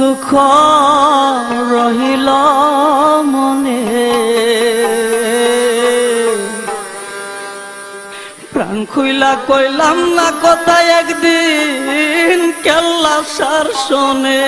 দুঃখ রহিল মনে। প্রাণ খুইলা কইলাম না কথা একদিন কেল্লা সার শোনে।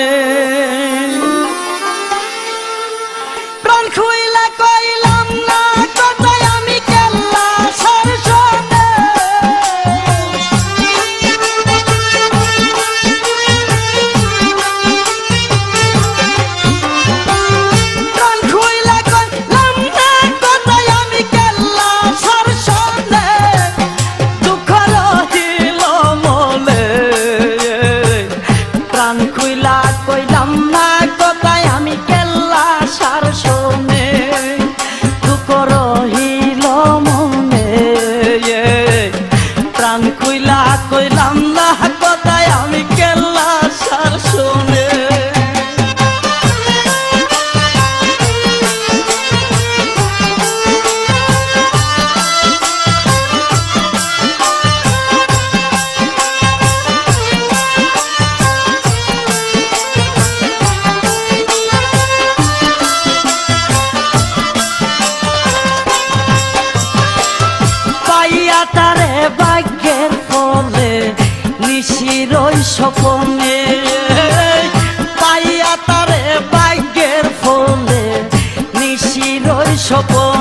রই স্বপনে। পাইয়া তারে ভাগ্যের ফলে নিশিরই স্বপন।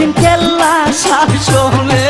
একদিন কেল্লা শাসনে